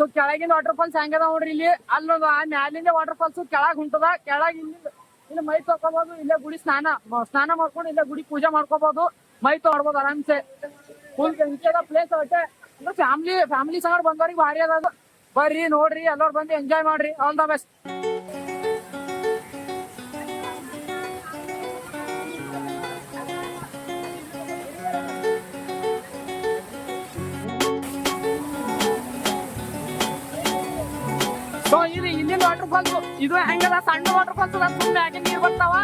So ಕೆಳಗಿನ water falls ಹೆಂಗದ ನೋಡ್ರಿ ಇಲ್ಲಿ? ಅಲ್ಲೊಂದು ಆ ಮ್ಯಾಲಿಂದ ವಾಟರ್ ಫಾಲ್ಸ್ ಕೆಳಗ್ ಹುಂಟದ. ಕೆಳಗ್ ಇಲ್ಲಿ ಇಲ್ಲಿ ಮೈ ತೊಕೋಬಹುದು ಇಲ್ಲೇ ಗುಡಿ ಸ್ನಾನ ಸ್ನಾನ ಮಾಡ್ಕೊಂಡು ಇಲ್ಲೇ ಗುಡಿ ಪೂಜೆ ಮಾಡ್ಕೋಬಹುದು ಮೈ ತೊಡ್ಬೋದು ಆರಾಮ್ಸೆ. ಫುಲ್ ಇಂಚದ ಪ್ಲೇಸ್ ಒಟ್ಟೆ ಫ್ಯಾಮಿಲಿ ಫ್ಯಾಮಿಲಿ ಸಂಗಡ ಬಂದವ್ರಿಗೆ ಭಾರಿ ಅದ ಬರ್ರಿ, ನೋಡ್ರಿ, ಎಲ್ಲರೂ ಬಂದು ಎಂಜಾಯ್ ಮಾಡ್ರಿ. ಆಲ್ ದ ಬೆಸ್ಟ್ ಸೊ ಇದು ಇಲ್ಲಿಂದ ವಾಟರ್ ಫಾಲ್ಸ್ ಇದು ಹೆಂಗದ ಸಣ್ಣ ವಾಟರ್ ಫಾಲ್ಸ್ ಅದ ಸುಮ್ಮನೆ ಮ್ಯಾಗಿನ ನೀರ್ ಬರ್ತಾವ.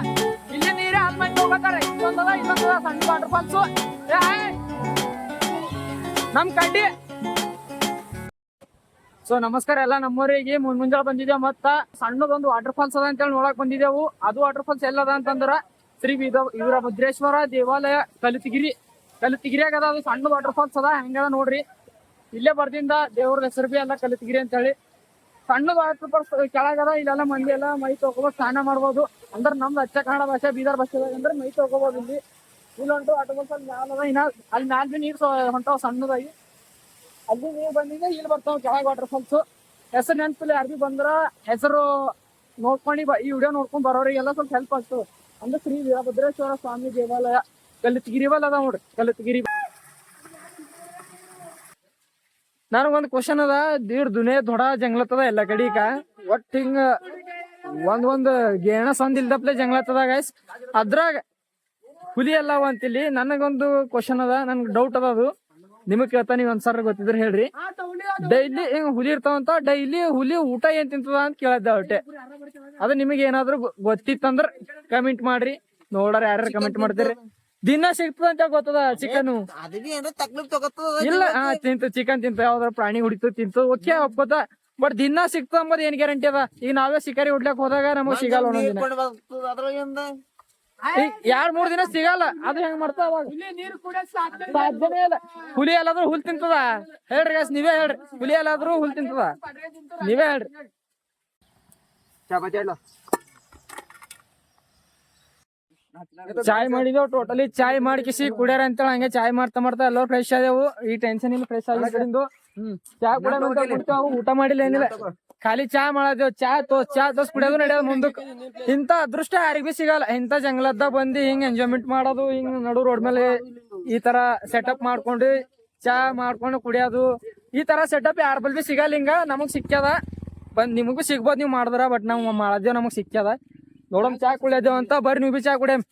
ಇಲ್ಲಿ ನೀರೇ ಹತ್ ಮಂದಿ ಹೋಗ್ಬೇಕಾರೆ. ಸಣ್ಣ ವಾಟರ್ ಫಾಲ್ಸ್ ನಮ್ ಕಡ್ಡಿ ಸೊ ನಮಸ್ಕಾರ ಎಲ್ಲ ನಮ್ಮೂರಿಗೆ. ಮುನ್ ಮುಂಜಾನೆ ಬಂದಿದ್ದೇವೆ ಮತ್ತ? ಸಣ್ಣದೊಂದು ವಾಟರ್ ಫಾಲ್ಸ್ ಅದ ಅಂತೇಳಿ ನೋಡಕ್ ಬಂದಿದ್ದೆವು ಅದು ವಾಟರ್ ಫಾಲ್ಸ್ ಎಲ್ಲದ ಅಂತಂದ್ರ ಶ್ರೀ ವೀರ ವೀರಭದ್ರೇಶ್ವರ ದೇವಾಲಯ ಕಲಿತಿಗಿರಿ. ಕಲಿತಗಿರಿಯಾಗ ಅದ ಅದು ಸಣ್ಣ ವಾಟರ್ ಫಾಲ್ಸ್ ಅದ. ಹೆಂಗದ ನೋಡ್ರಿ. ಇಲ್ಲೇ ಬರ್ದಿಂದ ದೇವ್ರ ಹೆಸರು ಬಿ ಎಲ್ಲ ಕಲಿತಗಿರಿ ಅಂತೇಳಿ. ಸಣ್ಣ ವಾಟರ್ ಫಾಲ್ಸ್ ಕೆಳಗದ ಇಲ್ಲೆಲ್ಲ ಮಂದಿ ಎಲ್ಲ ಮೈ ತೊಗೋಬೋದು ಸ್ನಾನ ಮಾಡ್ಬೋದು. ಅಂದ್ರೆ ನಮ್ದು ಅಚ್ಚ ಕನ್ನಡ ಭಾಷೆ, ಬೀದರ್ ಭಾಷೆ ಅಂದ್ರೆ ಮೈ ತೊಗೋಬೋದು ಇಲ್ಲಿ. ಇಲ್ಲೊಂಟು ಫಾಲ್ಸ್ ಅಲ್ಲಿ ಮ್ಯಾಲ ಅದ, ಇನ್ನ ಅಲ್ಲಿ ಮ್ಯಾಲ ಬಿ ನೀರ್ ಹೊಂಟಾವ ಸಣ್ಣದಾಗಿ. ಅಲ್ಲಿ ನೀರ್ ಬಂದಿದೆ, ಇಲ್ಲಿ ಬರ್ತಾವ ಕೆಳಗೆ ವಾಟರ್ ಫಾಲ್ಸ್ ಹೆಸರು ನೆನಪಿಲ್ಲ, ಯಾರು ಬಂದ್ರ ಹೆಸರು ನೋಡ್ಕೊಂಡು ಈ ವಿಡಿಯೋ ನೋಡ್ಕೊಂಡ್ ಬರೋರಿಗೆಲ್ಲ ಸ್ವಲ್ಪ ಹೆಲ್ಪ್ ಆಗ್ತದೆ. ಅಂದ್ರೆ ಶ್ರೀ ವೀರಭದ್ರೇಶ್ವರ ಸ್ವಾಮಿ ದೇವಾಲಯ ಕಲಿತಗಿರಿವಲ್ಲ ಅದ ನೋಡ್ರಿ ಕಲಿತಗಿರಿ ನನಗೊಂದು ಕ್ವಶನ್ ಅದ, ದೀಡ್ ದುನಿಯಾ ದೊಡ ಜಂಗ್ಲತ್ತದ ಎಲ್ಲ ಕಡಿಕ ಒಟ್ ಹಿಂಗ ಒಂದ್ ಒಂದ್ ಗೇಣ ಸಂದ್ ಇಲ್ದಪ್ಲೆ ಗೈಸ್ ಅದ್ರಾಗ ಹುಲಿ ಎಲ್ಲ ಅಂತಿಲ್ಲಿ ನನಗೊಂದು ಕ್ವಶನ್ ಅದ, ನನ್ಗೆ ಡೌಟ್ ಅದ ಅದು. ನಿಮಗ್ ಕೇಳ್ತಾ ನೀವ್ ಒಂದ್ಸರ ಗೊತ್ತಿದ್ರೆ ಹೇಳ್ರಿ. ಡೈಲಿ ಹಿಂಗ ಹುಲಿ ಇರ್ತಾವಂತ ಡೈಲಿ ಹುಲಿ ಊಟ ಏನ್ ತಿಂತದ ಅಂತ ಕೇಳದ್ದೆ ಹೊಟ್ಟೆ ಅದು ನಿಮಗೆ ಏನಾದ್ರು ಗೊತ್ತಿತ್ತಂದ್ರ ಕಮೆಂಟ್ ಮಾಡ್ರಿ. ನೋಡಾರ ಯಾರ್ಯಾರು ಕಮೆಂಟ್ ಮಾಡ್ತೀರಿ. ದಿನ ಸಿಗ್ತದ ಅಂತ ಗೊತ್ತದ ಚಿಕನ್? ಇಲ್ಲ ಹಾ ತಿಂತು ಚಿಕನ್ ತಿಂತ ಯಾವ್ದಾರ ಪ್ರಾಣಿ ಹುಡಿತು ತಿಂತು ಓಕೆ ಒಪ್ಕೋತ. ಬಟ್ ದಿನ ಸಿಕ್ತ ಅಂಬದ್ ಏನ್ ಗ್ಯಾರಂಟಿ ಅದ? ಈಗ ನಾವೇ ಶಿಕಾರಿ ಹುಡ್ಲಕ್ ಹೋದಾಗ ನಮಗ್ ಸಿಗಲ್ಲ ಎರಡ್ ಮೂರ್ ದಿನ ಸಿಗಲ್ಲ ಅದ್ ಹೆಂಗ್ ಮಾಡ್ತಾವ ಅವಾಗ? ಸಾಧ್ಯನೇ ಇಲ್ಲ. ಹುಲಿ ಎಲ್ಲಾದ್ರೂ ಹುಲ್ ತಿಂತದ? ಹೇಳ್ರಿ guys, ನೀವೇ ಹೇಳ್ರಿ. ಹುಲಿ ಎಲ್ಲಾದ್ರೂ ಹುಲ್ ತಿಂತದ? ನೀವೇ ಹೇಳ್ರಿ. ಚಾಯ್ ಮಾಡಿದೇವು ಟೋಟಲಿ ಚಾಯ್ ಮಾಡ್ಕಿಸಿ ಕುಡಿಯಾರ ಅಂತೇಳಿ ಹಂಗೆ ಚಾಯ್ ಮಾಡ್ತಾ ಮಾಡ್ತಾ ಎಲ್ಲರೂ ಫ್ರೆಶ್ ಆದೆವು ಈ ಟೆನ್ಷನ್ ಇಲ್ಲ ಫ್ರೆಶ್ ಆಗಿದ್ದು ಚಾ ಕುಡಿಯೋಣ ಕುಡ್ತಾವು ಊಟ ಮಾಡಿಲ್ಲ ಏನಿಲ್ಲ. ಖಾಲಿ ಚಾ ಮಾಡದೇವ್. ಚಾ ತೋಸ್ ಚಾ ತೋಸ್ ಕುಡಿಯೋದು ನಡೆಯೋದು ಮುಂದಕ್ಕೆ ಇಂತ ಅದೃಷ್ಟ ಯಾರಿಗೂ ಸಿಗಲ್ಲ. ಇಂಥ ಜಂಗಲದ ಬಂದು ಹಿಂಗ್ ಎಂಜಾಯ್ಮೆಂಟ್ ಮಾಡೋದು ಹಿಂಗ್ ನಡು ರೋಡ್ ಮೇಲೆ ಈ ತರ ಸೆಟಪ್ ಮಾಡ್ಕೊಂಡು ಚಾ ಮಾಡ್ಕೊಂಡು ಕುಡಿಯೋದು. ಈ ತರ ಸೆಟಪ್ ಯಾರ ಬಲ್ ಬಿ ಸಿಗಲ್ಲ ಹಿಂಗ ನಮಗ್ ಸಿಕ್ಕ್ಯದ. ಬಂದ್ ನಿಮಗೂ ಸಿಗ್ಬೋದು ನೀವು ಮಾಡಿದ್ರ ಬಟ್ ನಾವು ಮಾಡದೇವ್ ನಮಗ್ ಸಿಕ್ಕ್ಯದ. ನೋಡಮ್ ಚಾ ಕುಡಿಯೋದೇವ್ ಅಂತ ಬರ್ರಿ ನೀವು ಬಿ ಚಾ ಕುಡಿಯಮ್